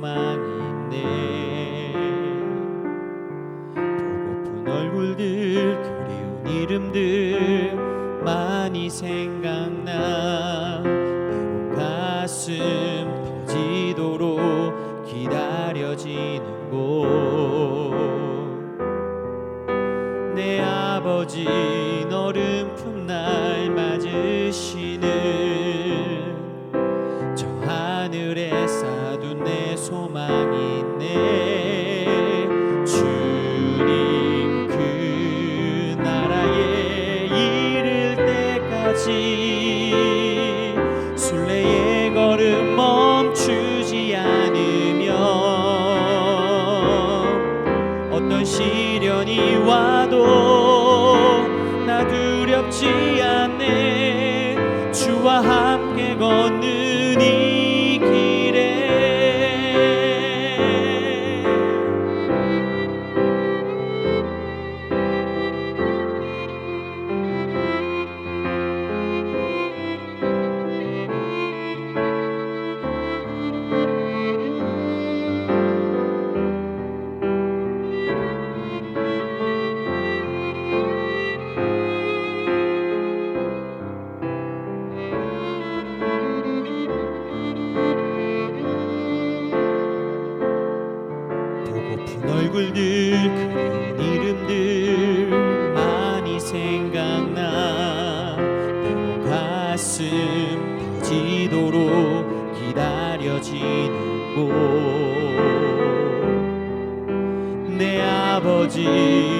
내 두렵지 않네 아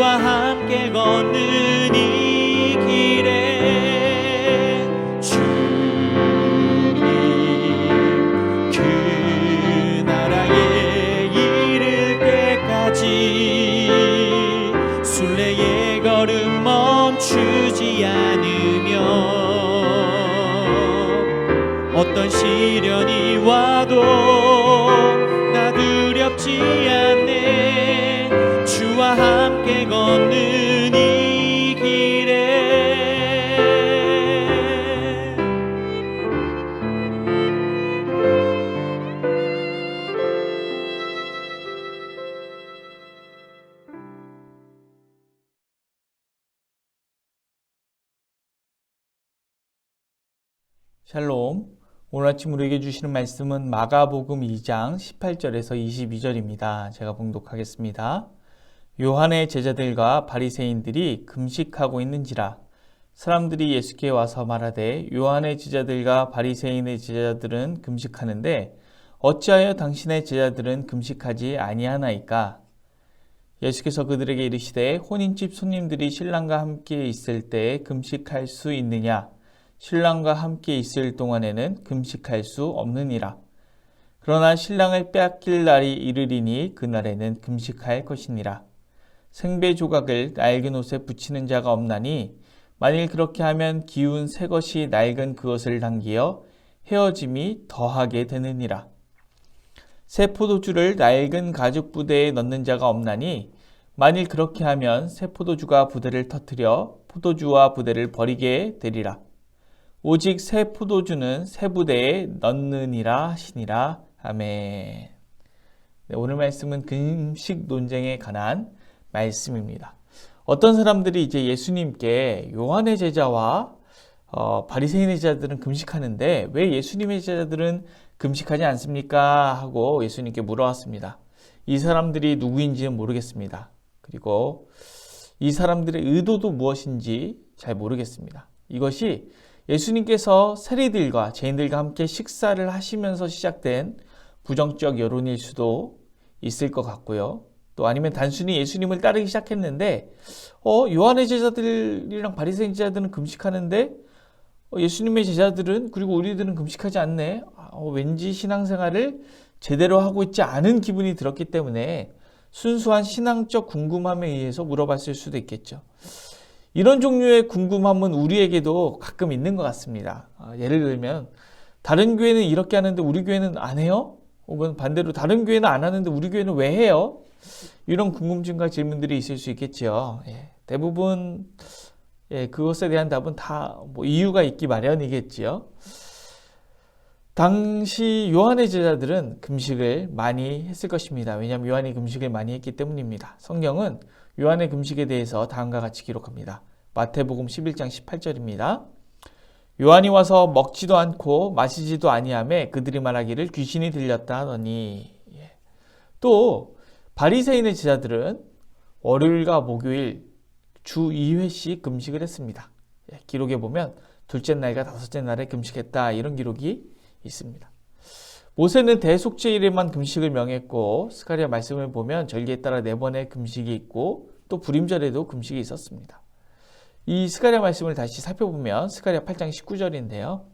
주와 함께 걷는 이 길에 주님 그 나라에 이를 때까지 순례의 걸음 멈추지 않으면 어떤 시련이 와도 나 두렵지 함께 샬롬. 오늘 아침 우리에게 주시는 말씀은 마가복음 2장 18절에서 22절입니다. 제가 봉독하겠습니다. 요한의 제자들과 바리새인들이 금식하고 있는지라 사람들이 예수께 와서 말하되 요한의 제자들과 바리새인의 제자들은 금식하는데 어찌하여 당신의 제자들은 금식하지 아니하나이까? 예수께서 그들에게 이르시되 혼인집 손님들이 신랑과 함께 있을 때 금식할 수 있느냐? 신랑과 함께 있을 동안에는 금식할 수 없느니라. 그러나 신랑을 빼앗길 날이 이르리니 그날에는 금식할 것이니라. 생배 조각을 낡은 옷에 붙이는 자가 없나니 만일 그렇게 하면 기운 새 것이 낡은 그것을 당기어 헤어짐이 더하게 되느니라. 새 포도주를 낡은 가죽 부대에 넣는 자가 없나니 만일 그렇게 하면 새 포도주가 부대를 터뜨려 포도주와 부대를 버리게 되리라. 오직 새 포도주는 새 부대에 넣느니라 하시니라. 아멘. 네, 오늘 말씀은 금식 논쟁에 관한 말씀입니다. 어떤 사람들이 이제 예수님께 요한의 제자와 어, 바리새인의 제자들은 금식하는데 왜 예수님의 제자들은 금식하지 않습니까? 하고 예수님께 물어왔습니다. 이 사람들이 누구인지는 모르겠습니다. 그리고 이 사람들의 의도도 무엇인지 잘 모르겠습니다. 이것이 예수님께서 세리들과 죄인들과 함께 식사를 하시면서 시작된 부정적 여론일 수도 있을 것 같고요. 또 아니면 단순히 예수님을 따르기 시작했는데 어 요한의 제자들이랑 바리새인 제자들은 금식하는데 어, 예수님의 제자들은 그리고 우리들은 금식하지 않네. 어, 왠지 신앙생활을 제대로 하고 있지 않은 기분이 들었기 때문에 순수한 신앙적 궁금함에 의해서 물어봤을 수도 있겠죠. 이런 종류의 궁금함은 우리에게도 가끔 있는 것 같습니다. 아, 예를 들면 다른 교회는 이렇게 하는데 우리 교회는 안 해요? 혹은 반대로 다른 교회는 안 하는데 우리 교회는 왜 해요? 이런 궁금증과 질문들이 있을 수 있겠죠. 예, 대부분 예, 그것에 대한 답은 다 뭐 이유가 있기 마련이겠지요. 당시 요한의 제자들은 금식을 많이 했을 것입니다. 왜냐하면 요한이 금식을 많이 했기 때문입니다. 성경은 요한의 금식에 대해서 다음과 같이 기록합니다. 마태복음 11장 18절입니다. 요한이 와서 먹지도 않고 마시지도 아니하매 그들이 말하기를 귀신이 들렸다 하더니 예. 또 바리새인의 제자들은 월요일과 목요일 주 2회씩 금식을 했습니다. 예, 기록에 보면 둘째 날과 다섯째 날에 금식했다 이런 기록이 있습니다. 모세는 대속죄일에만 금식을 명했고 스가랴 말씀을 보면 절기에 따라 네 번의 금식이 있고 또 불임절에도 금식이 있었습니다. 이 스가랴 말씀을 다시 살펴보면 스가랴 8장 19절인데요.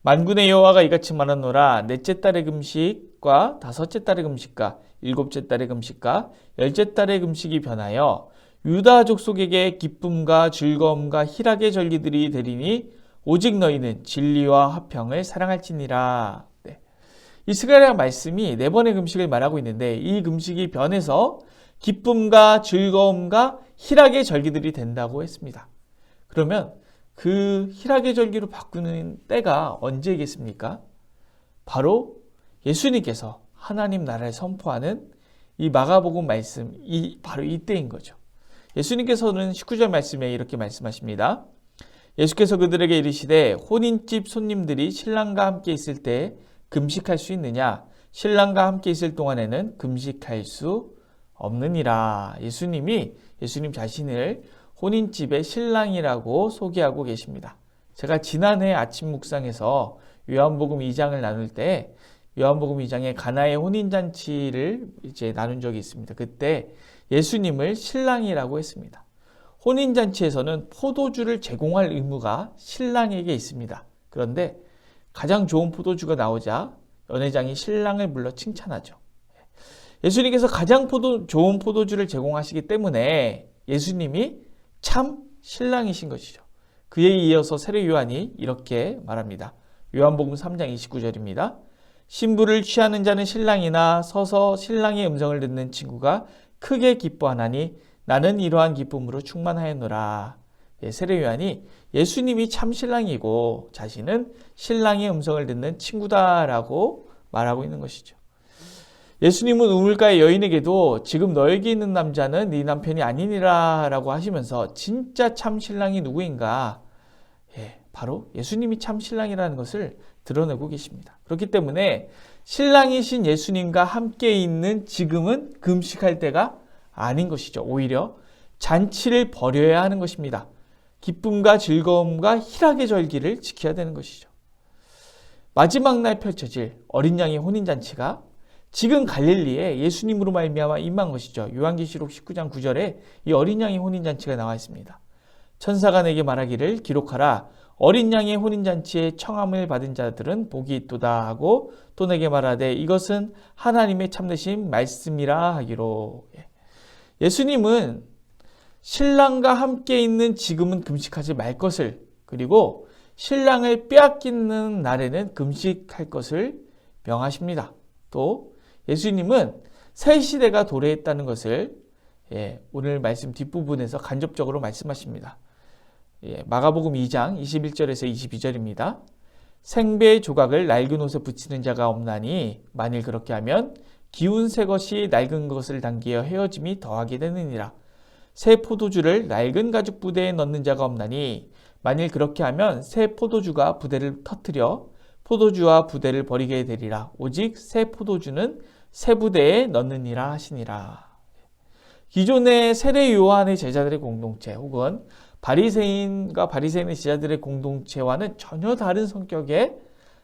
만군의 여호와가 이같이 말하노라 넷째 달의 금식과 다섯째 달의 금식과 일곱째 달의 금식과 열째 달의 금식이 변하여 유다 족속에게 기쁨과 즐거움과 희락의 절기들이 되리니 오직 너희는 진리와 화평을 사랑할지니라. 네. 이 스가랴 말씀이 네 번의 금식을 말하고 있는데 이 금식이 변해서 기쁨과 즐거움과 희락의 절기들이 된다고 했습니다. 그러면 그 희락의 절기로 바꾸는 때가 언제겠습니까? 바로 예수님께서 하나님 나라를 선포하는 이 마가복음 말씀, 이 바로 이때인 거죠. 예수님께서는 19절 말씀에 이렇게 말씀하십니다. 예수께서 그들에게 이르시되 혼인집 손님들이 신랑과 함께 있을 때 금식할 수 있느냐? 신랑과 함께 있을 동안에는 금식할 수 없느니라. 예수님이 예수님 자신을 혼인집의 신랑이라고 소개하고 계십니다. 제가 지난해 아침 묵상에서 요한복음 2장을 나눌 때 요한복음 2장에 가나의 혼인잔치를 이제 나눈 적이 있습니다. 그때 예수님을 신랑이라고 했습니다. 혼인잔치에서는 포도주를 제공할 의무가 신랑에게 있습니다. 그런데 가장 좋은 포도주가 나오자 연회장이 신랑을 불러 칭찬하죠. 예수님께서 가장 포도, 좋은 포도주를 제공하시기 때문에 예수님이 참 신랑이신 것이죠. 그에 이어서 세례 요한이 이렇게 말합니다. 요한복음 3장 29절입니다. 신부를 취하는 자는 신랑이나 서서 신랑의 음성을 듣는 친구가 크게 기뻐하나니 나는 이러한 기쁨으로 충만하였노라. 예, 세례 요한이 예수님이 참 신랑이고 자신은 신랑의 음성을 듣는 친구다라고 말하고 있는 것이죠. 예수님은 우물가의 여인에게도 지금 너에게 있는 남자는 네 남편이 아니니라라고 하시면서 진짜 참 신랑이 누구인가? 예, 바로 예수님이 참 신랑이라는 것을 드러내고 계십니다. 그렇기 때문에 신랑이신 예수님과 함께 있는 지금은 금식할 때가 아닌 것이죠. 오히려 잔치를 벌여야 하는 것입니다. 기쁨과 즐거움과 희락의 절기를 지켜야 되는 것이죠. 마지막 날 펼쳐질 어린 양의 혼인 잔치가 지금 갈릴리에 예수님으로 말미암아 임한 것이죠. 요한계시록 19장 9절에 이 어린 양의 혼인 잔치가 나와 있습니다. 천사가 내게 말하기를 기록하라 어린 양의 혼인 잔치에 청함을 받은 자들은 복이 있도다 하고 또 내게 말하되 이것은 하나님의 참되신 말씀이라 하기로 예. 예수님은 신랑과 함께 있는 지금은 금식하지 말 것을 그리고 신랑을 빼앗기는 날에는 금식할 것을 명하십니다. 또 예수님은 새 시대가 도래했다는 것을 예, 오늘 말씀 뒷부분에서 간접적으로 말씀하십니다. 예, 마가복음 2장 21절에서 22절입니다. 생배 조각을 낡은 옷에 붙이는 자가 없나니 만일 그렇게 하면 기운 새 것이 낡은 것을 당기어 헤어짐이 더하게 되느니라. 새 포도주를 낡은 가죽 부대에 넣는 자가 없나니 만일 그렇게 하면 새 포도주가 부대를 터뜨려 포도주와 부대를 버리게 되리라. 오직 새 포도주는 새 부대에 넣느니라 하시니라. 기존의 세례 요한의 제자들의 공동체 혹은 바리새인과 바리새인의 제자들의 공동체와는 전혀 다른 성격의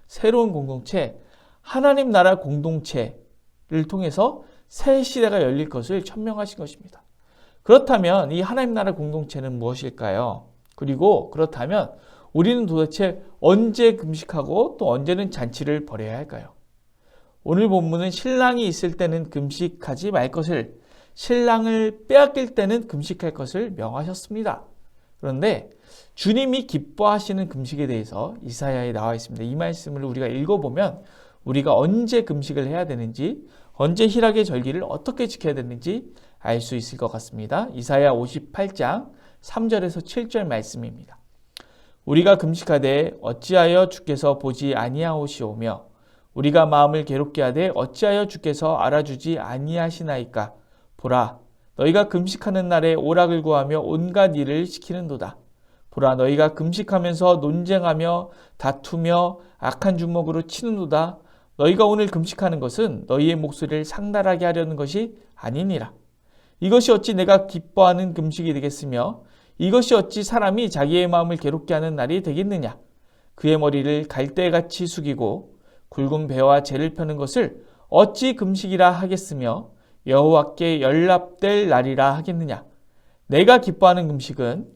새로운 공동체, 하나님 나라 공동체를 통해서 새 시대가 열릴 것을 천명하신 것입니다. 그렇다면 이 하나님 나라 공동체는 무엇일까요? 그리고 그렇다면 우리는 도대체 언제 금식하고 또 언제는 잔치를 벌여야 할까요? 오늘 본문은 신랑이 있을 때는 금식하지 말 것을 신랑을 빼앗길 때는 금식할 것을 명하셨습니다. 그런데 주님이 기뻐하시는 금식에 대해서 이사야에 나와 있습니다. 이 말씀을 우리가 읽어보면 우리가 언제 금식을 해야 되는지, 언제 희락의 절기를 어떻게 지켜야 되는지 알 수 있을 것 같습니다. 이사야 58장 3절에서 7절 말씀입니다. 우리가 금식하되 어찌하여 주께서 보지 아니하오시오며 우리가 마음을 괴롭게 하되 어찌하여 주께서 알아주지 아니하시나이까 보라 너희가 금식하는 날에 오락을 구하며 온갖 일을 시키는도다. 보라 너희가 금식하면서 논쟁하며 다투며 악한 주먹으로 치는도다. 너희가 오늘 금식하는 것은 너희의 목소리를 상달하게 하려는 것이 아니니라. 이것이 어찌 내가 기뻐하는 금식이 되겠으며 이것이 어찌 사람이 자기의 마음을 괴롭게 하는 날이 되겠느냐? 그의 머리를 갈대같이 숙이고 굵은 배와 재를 펴는 것을 어찌 금식이라 하겠으며 여호와께 연락될 날이라 하겠느냐? 내가 기뻐하는 금식은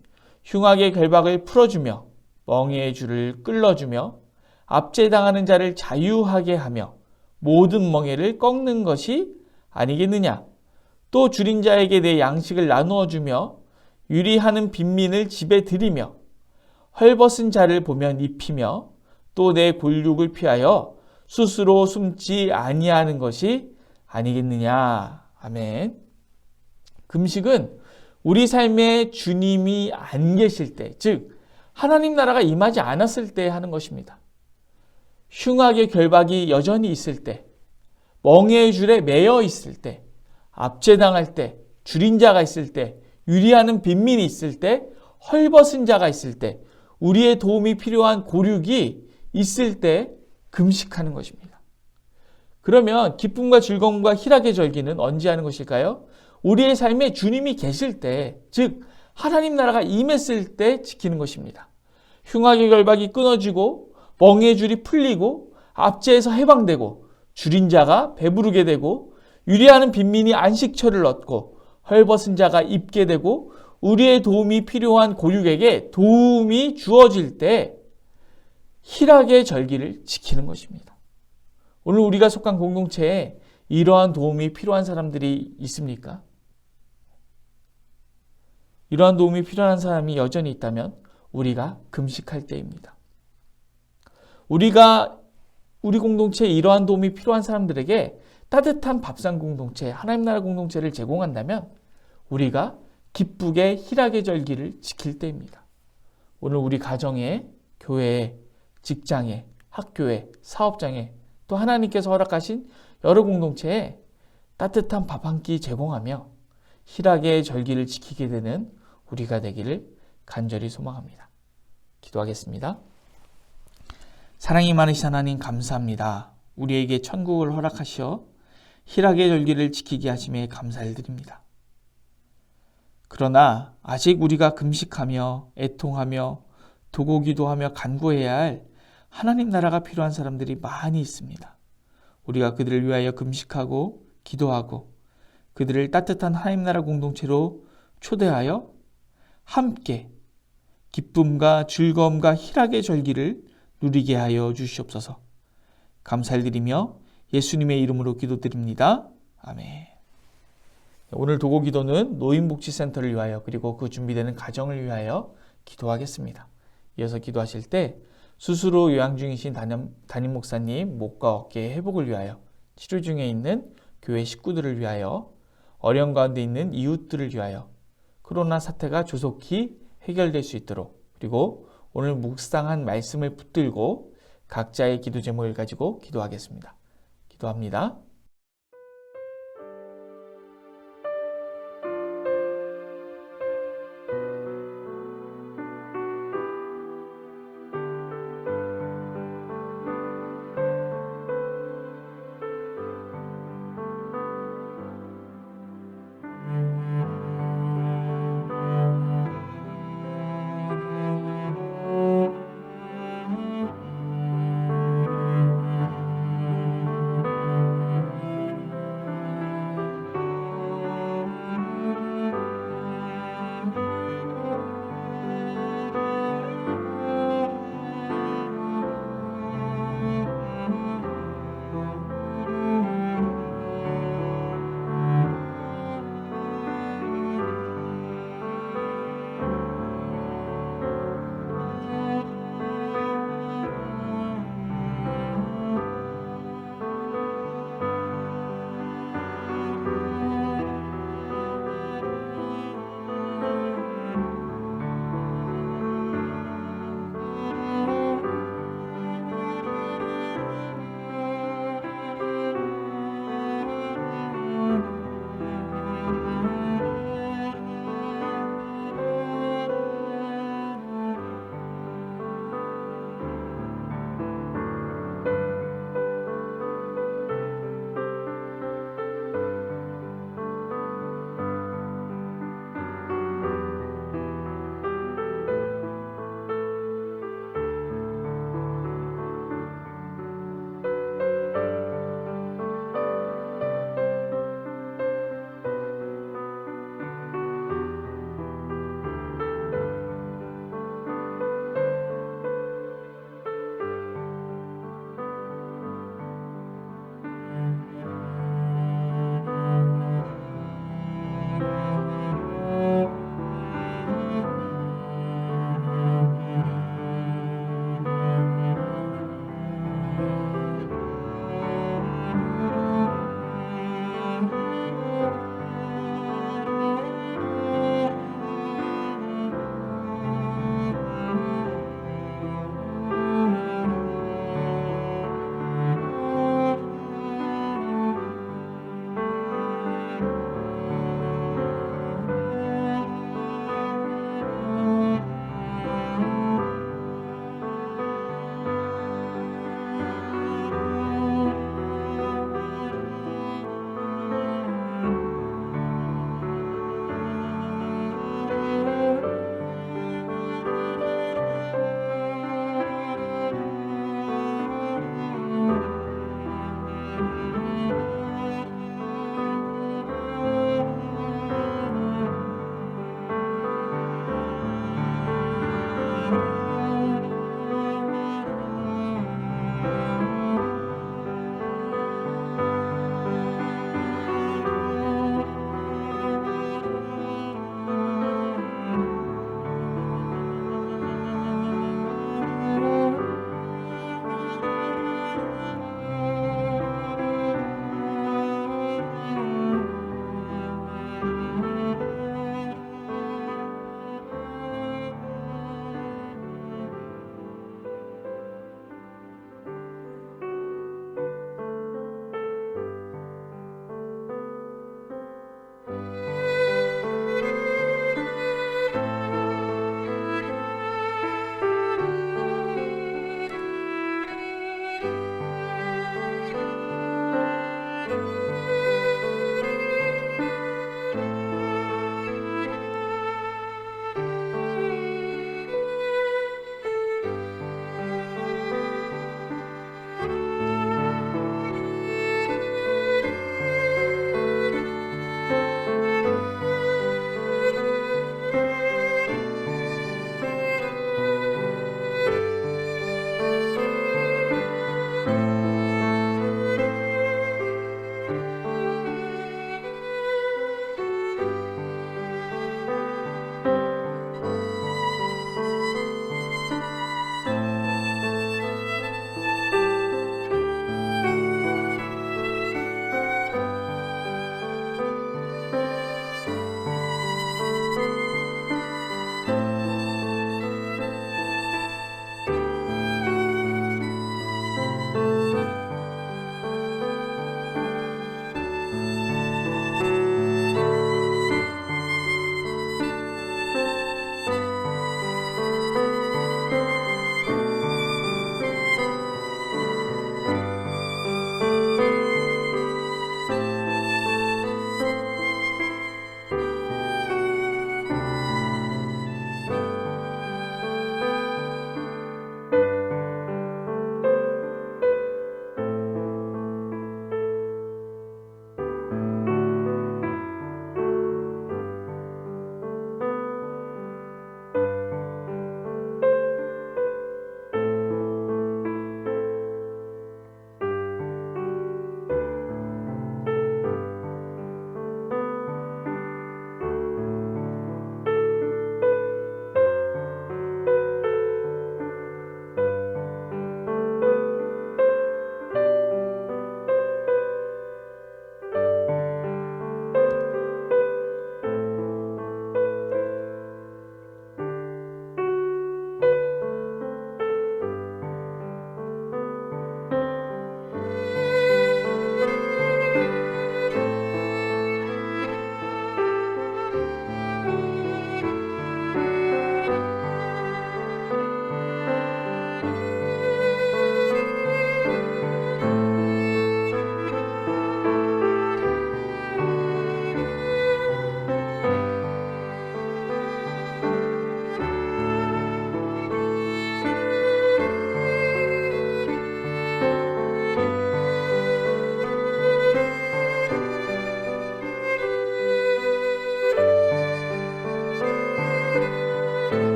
흉악의 결박을 풀어주며 멍에의 줄을 끌어주며 압제당하는 자를 자유하게 하며 모든 멍에를 꺾는 것이 아니겠느냐? 또 줄인 자에게 내 양식을 나누어 주며 유리하는 빈민을 집에 들이며 헐벗은 자를 보면 입히며 또 내 골육을 피하여 스스로 숨지 아니하는 것이 아니겠느냐. 아멘. 금식은 우리 삶에 주님이 안 계실 때, 즉 하나님 나라가 임하지 않았을 때 하는 것입니다. 흉악의 결박이 여전히 있을 때, 멍에의 줄에 매여 있을 때, 압제당할 때, 줄인 자가 있을 때, 유리하는 빈민이 있을 때, 헐벗은 자가 있을 때, 우리의 도움이 필요한 고륙이 있을 때 금식하는 것입니다. 그러면 기쁨과 즐거움과 희락의 절기는 언제 하는 것일까요? 우리의 삶에 주님이 계실 때, 즉 하나님 나라가 임했을 때 지키는 것입니다. 흉악의 결박이 끊어지고 멍의 줄이 풀리고 압제에서 해방되고 줄인 자가 배부르게 되고 유리하는 빈민이 안식처를 얻고 헐벗은 자가 입게 되고 우리의 도움이 필요한 고육에게 도움이 주어질 때 희락의 절기를 지키는 것입니다. 오늘 우리가 속한 공동체에 이러한 도움이 필요한 사람들이 있습니까? 이러한 도움이 필요한 사람이 여전히 있다면 우리가 금식할 때입니다. 우리가 우리 공동체에 이러한 도움이 필요한 사람들에게 따뜻한 밥상 공동체, 하나님 나라 공동체를 제공한다면 우리가 기쁘게 희락의 절기를 지킬 때입니다. 오늘 우리 가정에, 교회에, 직장에, 학교에, 사업장에 또 하나님께서 허락하신 여러 공동체에 따뜻한 밥 한 끼 제공하며 희락의 절기를 지키게 되는 우리가 되기를 간절히 소망합니다. 기도하겠습니다. 사랑이 많으신 하나님 감사합니다. 우리에게 천국을 허락하시어 희락의 절기를 지키게 하심에 감사를 드립니다. 그러나 아직 우리가 금식하며 애통하며 도고기도 하며 간구해야 할 하나님 나라가 필요한 사람들이 많이 있습니다. 우리가 그들을 위하여 금식하고 기도하고 그들을 따뜻한 하나님 나라 공동체로 초대하여 함께 기쁨과 즐거움과 희락의 절기를 누리게 하여 주시옵소서. 감사를 드리며 예수님의 이름으로 기도드립니다. 아멘. 오늘 도고 기도는 노인복지센터를 위하여 그리고 그 준비되는 가정을 위하여 기도하겠습니다. 이어서 기도하실 때 스스로 요양 중이신 담임, 담임 목사님 목과 어깨 회복을 위하여 치료 중에 있는 교회 식구들을 위하여 어려운 가운데 있는 이웃들을 위하여 코로나 사태가 조속히 해결될 수 있도록 그리고 오늘 묵상한 말씀을 붙들고 각자의 기도 제목을 가지고 기도하겠습니다. 기도합니다.